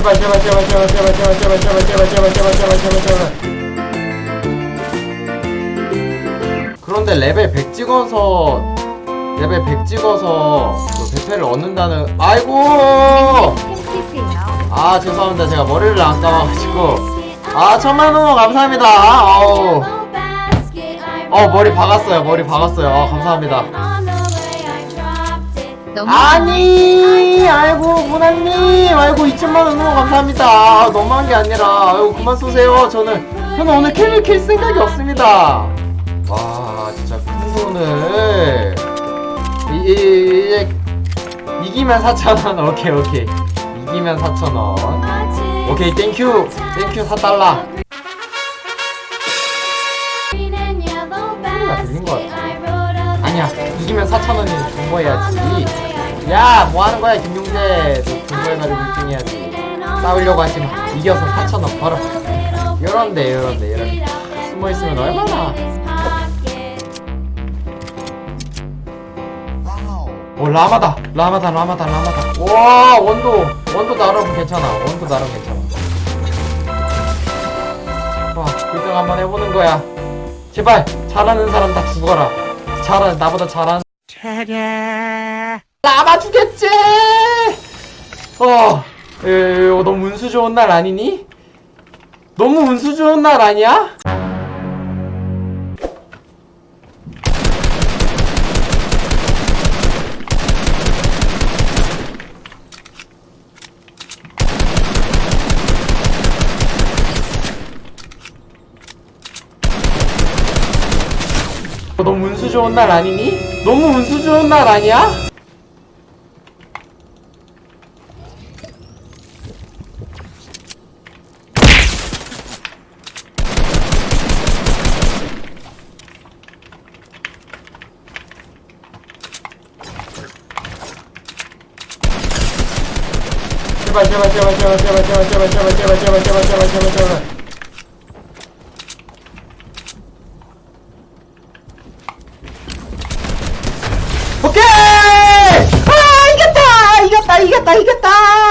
제발 제발 제발 제발 제발 제발 제발 제발 제발 제발 제발 제발 제발 제발 그런데 레벨 100 찍어서 레벨 100 찍어서 그 배패를 얻는다는 아이고 아 죄송합니다 제가 머리를 안 감아가지고 아 천만 원 감사합니다 아우 어 머리 박았어요 머리 박았어요 아 감사합니다 아니 아이고 문화님 아이고 2천만원 너무 감사합니다. 아, 너무한 게 아니라. 아이고 그만 쏘세요. 저는 저는 오늘 킬을 킬 생각이 없습니다. 와 진짜 큰 돈을. 이기면 4천원. 오케이 오케이. 이기면 4천원. 오케이 땡큐. 땡큐 4달러 들린 것 아니야 이기면 4천원이 존버해야지 야 뭐하는 거야 김용재. 너 존버해가지고 1등 해야지 싸우려고 하지 마 이겨서 4천원 벌어. 이런데 이런데 이런데. 숨어있으면 얼마나. 오 라마다. 라마다 라마다 라마다. 와 원도 원도 나름 괜찮아. 원도 나름 괜찮아. 와 1등 한번 해보는 거야. 제발 잘하는 사람 다 죽어라. 잘하 나보다 잘하는 죽겠지 어 에, 어, 너무 운수 좋은 날 아니니? 너무 운수 좋은 날 아니야? 어, 너무 운수 좋은 날 아니니? 너무 운수 좋은 날 아니야? 제발 제발 제발 제발 제발 제발 제발 제발 제발 제발 제발 제발 제발 제발 오케이! 아 이겼다! 이겼다 이겼다 이겼다!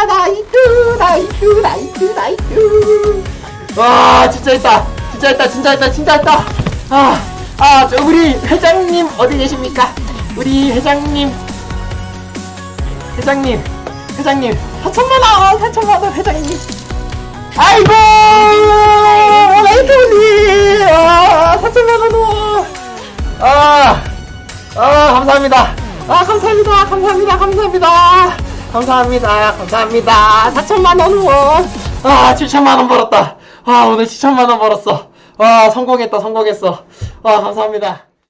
나이스 나이스 나이스 나이스 와 진짜 했다 진짜 했다 진짜 했다 진짜 했다 아아 저 우리 회장님 어디 계십니까? 우리 회장님 회장님 회장님 4천만원 4천만원 회장님. 아이고 레이토님 아 4천만원 아 아 감사합니다. 아 감사합니다 감사합니다 감사합니다. 감사합니다 감사합니다. 4천만원 후원. 아 7천만원 벌었다. 아 오늘 7천만원 벌었어. 와 성공했다 성공했어. 아 감사합니다